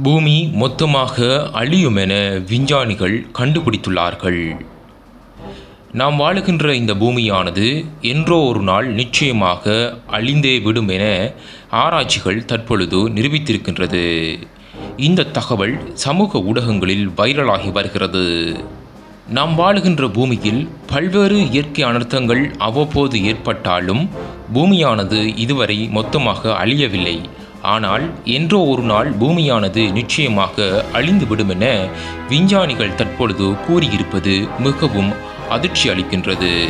பூமி மொத்தமாக அழியும் என விஞ்ஞானிகள் கண்டுபிடித்துள்ளார்கள். நாம் வாழுகின்ற இந்த பூமியானது என்றோ ஒரு நாள் நிச்சயமாக அழிந்தே விடும் என ஆராய்ச்சிகள் தற்பொழுது நிரூபித்திருக்கின்றது. இந்த தகவல் சமூக ஊடகங்களில் வைரலாகி வருகிறது. நாம் வாழுகின்ற பூமியில் பல்வேறு இயற்கை அனர்த்தங்கள் அவ்வப்போது ஏற்பட்டாலும் பூமியானது இதுவரை மொத்தமாக அழியவில்லை. ஆனால் என்றோ ஒரு நாள் பூமியானது நிச்சயமாக அழிந்துவிடும் என விஞ்ஞானிகள் தற்பொழுது கூறியிருப்பது மிகவும் அதிர்ச்சி அளிக்கின்றது.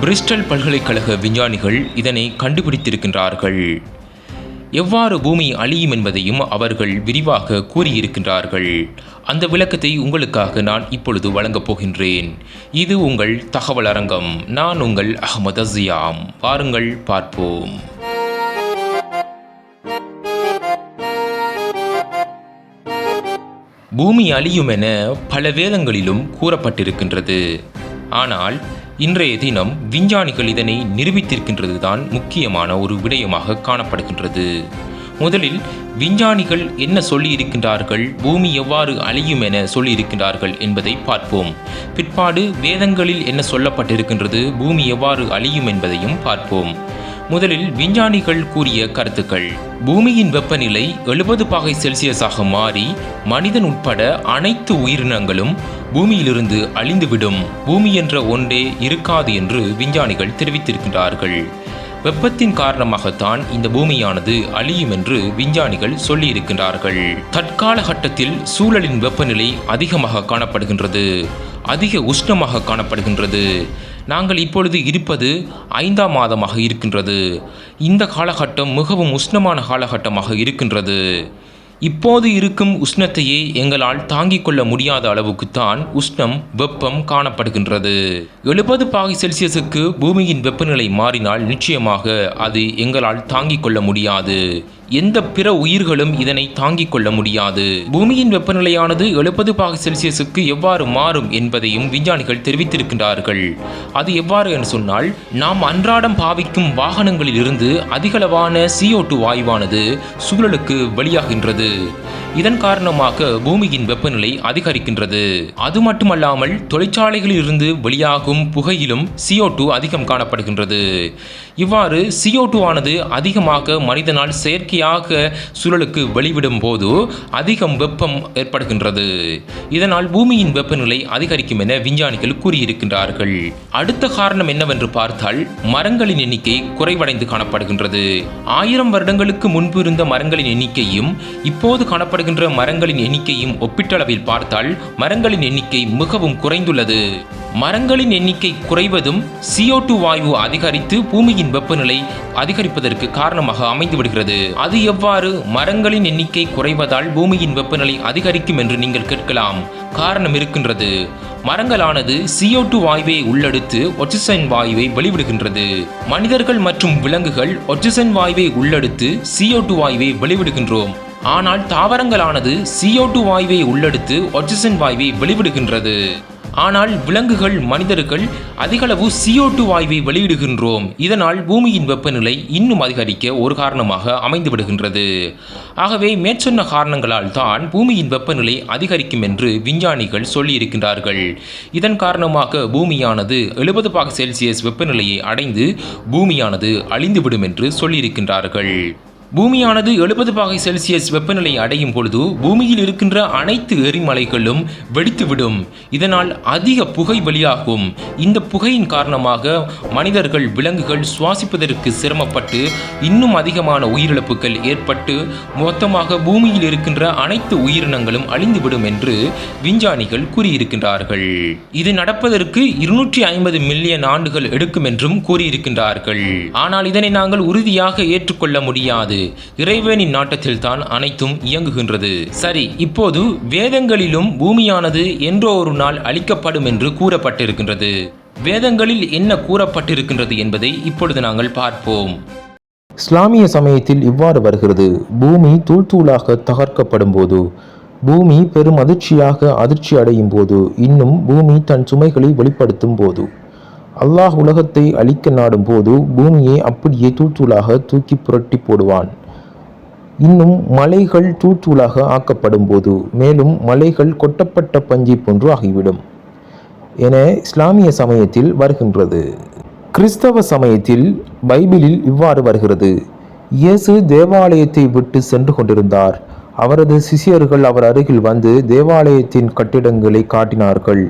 பிரிஸ்டல் பல்கலைக்கழக விஞ்ஞானிகள் இதனை கண்டுபிடித்திருக்கின்றார்கள். எவ்வாறு பூமி அழியும் என்பதையும் அவர்கள் விரிவாக கூறியிருக்கின்றார்கள். அந்த விளக்கத்தை உங்களுக்காக நான் இப்பொழுது வழங்கப் போகின்றேன். இது உங்கள் தகவல் அரங்கம். நான் உங்கள் அகமது அசியாம் பாருங்கள் பார்ப்போம். பூமி அழியும் என பல வேதங்களிலும் கூறப்பட்டிருக்கின்றது. ஆனால் இன்றைய தினம் விஞ்ஞானிகள் இதனை நிரூபித்திருக்கின்றது தான் முக்கியமான ஒரு விடயமாக காணப்படுகின்றது. முதலில் விஞ்ஞானிகள் என்ன சொல்லியிருக்கின்றார்கள் பூமி எவ்வாறு அழியும் என சொல்லியிருக்கின்றார்கள் என்பதை பார்ப்போம். பிற்பாடு வேதங்களில் என்ன சொல்லப்பட்டிருக்கின்றது பூமி எவ்வாறு அழியும் என்பதையும் பார்ப்போம். முதலில் விஞ்ஞானிகள் கூறிய கருத்துக்கள். பூமியின் வெப்பநிலை எழுபது பாகை செல்சியஸாக மாறி மனிதன் உட்பட அனைத்து உயிரினங்களும் பூமியிலிருந்து அழிந்துவிடும். பூமி என்ற ஒன்றே இருக்காது என்று விஞ்ஞானிகள் தெரிவித்திருக்கின்றார்கள். வெப்பத்தின் காரணமாகத்தான் இந்த பூமியானது அழியும் என்று விஞ்ஞானிகள் சொல்லியிருக்கின்றார்கள். தற்கால கட்டத்தில் சூழலின் வெப்பநிலை அதிகமாக காணப்படுகின்றது. அதிக உஷ்ணமாக காணப்படுகின்றது. நாங்கள் இப்பொழுது இருப்பது ஐந்தாம் மாதமாக இருக்கின்றது. இந்த காலகட்டம் மிகவும் உஷ்ணமான காலகட்டமாக இருக்கின்றது. இப்போது இருக்கும் உஷ்ணத்தையே எங்களால் தாங்கிக் கொள்ள முடியாத அளவுக்குத்தான் உஷ்ணம் வெப்பம் காணப்படுகின்றது. எழுபது பாகை செல்சியஸுக்கு பூமியின் வெப்பநிலை மாறினால் நிச்சயமாக அது எங்களால் தாங்கிக் கொள்ள முடியாது. எந்த பிற உயிர்களும் இதனை தாங்கிக் கொள்ள முடியாது. பூமியின் வெப்பநிலையானது எழுபது பாகை செல்சியஸுக்கு எவ்வாறு மாறும் என்பதையும் விஞ்ஞானிகள் தெரிவித்திருக்கின்றார்கள். அது எவ்வாறு என்று சொன்னால் நாம் அன்றாடம் பாவிக்கும் வாகனங்களில் இருந்து அதிகளவான CO2 வாயுவானது சூழலுக்கு வெளியாகின்றது இதன் காரணமாக பூமியின் வெப்பநிலை அதிகரிக்கின்றது. அது மட்டுமல்லாமல் தொழிற்சாலைகளில் இருந்து வெளியாகும் புகையிலும் CO2 அதிகம் காணப்படுகின்றது. இவ்வாறு CO2 ஆனது அதிகமாக மனிதனால் செயற்கை இயற்கையாக சூழலுக்கு வெளிவிடும் போது அதிகம் வெப்பம் ஏற்படுகின்றது. இதனால் பூமியின் வெப்பநிலை அதிகரிக்கும் என விஞ்ஞானிகள் கூறியிருக்கின்றார்கள். அடுத்த காரணம் என்னவென்று பார்த்தால் மரங்களின் எண்ணிக்கை குறைவடைந்து காணப்படுகின்றது. ஆயிரம் வருடங்களுக்கு முன்பு இருந்த மரங்களின் எண்ணிக்கையும் இப்போது காணப்படுகின்ற மரங்களின் எண்ணிக்கையும் ஒப்பீட்டளவில் பார்த்தால் மரங்களின் எண்ணிக்கை மிகவும் குறைந்துள்ளது. மரங்களின் எண்ணிக்கை குறைவதும் CO2 வாயு அதிகரித்து பூமியின் வெப்பநிலை அதிகரிப்பதற்கு காரணமாக அமைந்து விடுகிறது. அது எவ்வாறு மரங்களின் எண்ணிக்கை குறைவதால் பூமியின் வெப்பநிலை அதிகரிக்கும் என்று நீங்கள் கேட்கலாம். காரணம் இருக்கின்றது. மரங்களானது CO2 வாயுவை உள்ளெடுத்து ஒட்சிசன் வாயுவை வெளிவிடுகின்றது. மனிதர்கள் மற்றும் விலங்குகள் ஒட்சிசன் வாயுவை உள்ளெடுத்து CO2 வாயுவை வெளிவிடுகின்றோம். ஆனால் தாவரங்களானது CO2 வாயுவை உள்ளெடுத்து ஒட்சிசன் வாயுவை வெளிவிடுகின்றது. ஆனால் விலங்குகள் மனிதர்கள் அதிகளவு CO2 வாயுவை வெளியிடுகின்றோம். இதனால் பூமியின் வெப்பநிலை இன்னும் அதிகரிக்க ஒரு காரணமாக அமைந்து விடுகின்றது ஆகவே மேற்சொன்ன காரணங்களால் தான் பூமியின் வெப்பநிலை அதிகரிக்கும் என்று விஞ்ஞானிகள் சொல்லியிருக்கின்றார்கள். இதன் காரணமாக பூமியானது எழுபது பாக செல்சியஸ் வெப்பநிலையை அடைந்து பூமியானது அழிந்துவிடும் என்று சொல்லியிருக்கின்றார்கள். பூமியானது எழுபது பாகை செல்சியஸ் வெப்பநிலை அடையும் பொழுது பூமியில் இருக்கின்ற அனைத்து எரிமலைகளும் வெடித்துவிடும். இதனால் அதிக புகை வெளியாகும். இந்த புகையின் காரணமாக மனிதர்கள் விலங்குகள் சுவாசிப்பதற்கு சிரமப்பட்டு இன்னும் அதிகமான உயிரிழப்புகள் ஏற்பட்டு மொத்தமாக பூமியில் இருக்கின்ற அனைத்து உயிரினங்களும் அழிந்துவிடும் என்று விஞ்ஞானிகள் கூறியிருக்கின்றார்கள். இது நடப்பதற்கு இருநூற்றி ஐம்பது மில்லியன் ஆண்டுகள் எடுக்கும் என்றும் கூறியிருக்கின்றார்கள். ஆனால் இதனை நாங்கள் உறுதியாக ஏற்றுக்கொள்ள முடியாது. இறைவனின் நாட்டத்தில் தான் அனைத்தும் இயங்குகின்றது. சரி இப்போது வேதங்களிலும் பூமியானது என்றோ ஒரு நாள் அழிக்கப்படும் என்று கூறப்பட்டிருக்கின்றது. வேதங்களில் என்ன கூறப்பட்டிருக்கின்றது என்பதை இப்பொழுது நாங்கள் பார்ப்போம். இஸ்லாமிய சமயத்தில் இவ்வாறு வருகிறது. பூமி தூள்தூளாக தகர்க்கப்படும் போது பூமி பெரும் அதிர்ச்சியாக அதிர்ச்சி அடையும் போது இன்னும் பூமி தன் சுமைகளை வெளிப்படுத்தும் போது அல்லாஹ் உலகத்தை அழிக்க நாடும் போது பூமியை அப்படியே தூள்தூளாக தூக்கி புரட்டி போடுவான். இன்னும் மலைகள் தூள்தூளாக ஆக்கப்படும் போது மேலும் மலைகள் கொட்டப்பட்ட பஞ்சை போன்று ஆகிவிடும் என இஸ்லாமிய சமயத்தில் வருகின்றது. கிறிஸ்தவ சமயத்தில் பைபிளில் இவ்வாறு வருகிறது. இயேசு தேவாலயத்தை விட்டு சென்று கொண்டிருந்தார். அவரது சிஷ்யர்கள் அவர் அருகில் வந்து தேவாலயத்தின் கட்டிடங்களை காட்டினார்கள்.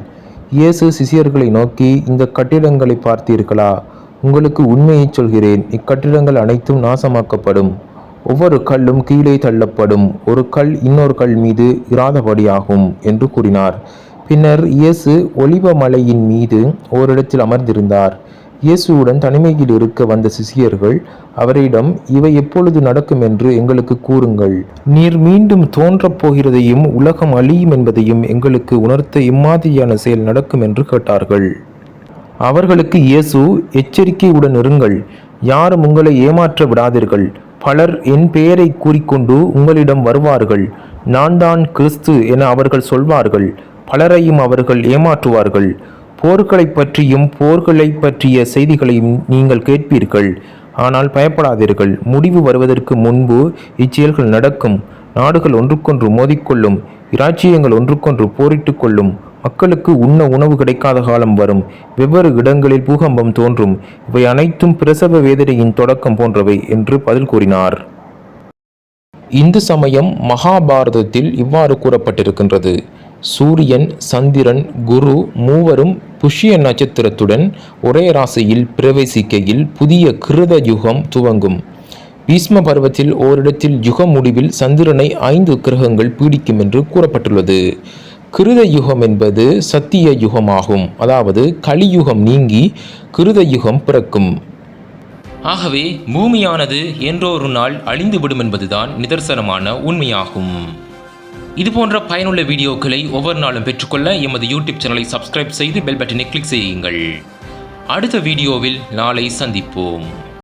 இயேசு சிசியர்களை நோக்கி இந்த கட்டிடங்களை பார்த்தீர்களா உங்களுக்கு உண்மையை சொல்கிறேன். இக்கட்டிடங்கள் அனைத்தும் நாசமாக்கப்படும். ஒவ்வொரு கல்லும் கீழே தள்ளப்படும். ஒரு கல் இன்னொரு கல் மீது இராதபடியாகும் என்று கூறினார். பின்னர் இயேசு ஒலிவ மலையின் மீது ஓரிடத்தில் அமர்ந்திருந்தார். இயேசுவுடன் தனிமையில் இருக்க வந்த சிசியர்கள் அவரிடம் இவை எப்பொழுது நடக்கும் என்று எங்களுக்கு கூறுங்கள். நீர் மீண்டும் தோன்றப் போகிறதையும் உலகம் அழியும் என்பதையும் எங்களுக்கு உணர்த்த இம்மாதிரியான செயல் நடக்கும் என்று கேட்டார்கள். அவர்களுக்கு இயேசு எச்சரிக்கையுடன் இருங்கள். யாரும் உங்களை ஏமாற்ற விடாதீர்கள். பலர் என் பெயரை கூறிக்கொண்டு உங்களிடம் வருவார்கள். நான் தான் கிறிஸ்து என அவர்கள் சொல்வார்கள். பலரையும் அவர்கள் ஏமாற்றுவார்கள். போர்களைப் பற்றியும் போர்களைப் பற்றிய செய்திகளையும் நீங்கள் கேட்பீர்கள். ஆனால் பயப்படாதீர்கள். முடிவு வருவதற்கு முன்பு இச்செயல்கள் நடக்கும். நாடுகள் ஒன்றுக்கொன்று மோதிக்கொள்ளும். இராச்சியங்கள் ஒன்றுக்கொன்று போரிட்டு கொள்ளும். மக்களுக்கு உண்ண உணவு கிடைக்காத காலம் வரும். வெவ்வேறு இடங்களில் பூகம்பம் தோன்றும். இவை அனைத்தும் பிரசவ வேதனையின் தொடக்கம் போன்றவை என்று பதில் கூறினார். இந்து சமயம் மகாபாரதத்தில் இவ்வாறு கூறப்பட்டிருக்கின்றது. சூரியன் சந்திரன் குரு மூவரும் புஷ்ய நட்சத்திரத்துடன் ஒரே ராசியில் பிரவேசிக்கையில் புதிய கிருத யுகம் துவங்கும். பீஷ்ம பருவத்தில் ஓரிடத்தில் யுக முடிவில் சந்திரனை ஐந்து கிரகங்கள் பீடிக்கும் என்று கூறப்பட்டுள்ளது. கிருத யுகம் என்பது சத்திய யுகமாகும். அதாவது கலியுகம் நீங்கி கிருத யுகம் பிறக்கும். ஆகவே பூமியானது என்றொரு நாள் அழிந்துவிடும் என்பதுதான் நிதர்சனமான உண்மையாகும். இதுபோன்ற பயனுள்ள வீடியோக்களை ஒவ்வொரு நாளும் பெற்றுக்கொள்ள எமது யூடியூப் சேனலை சப்ஸ்கிரைப் செய்து பெல் பட்டனை கிளிக் செய்யுங்கள். அடுத்த வீடியோவில் நாளை சந்திப்போம்.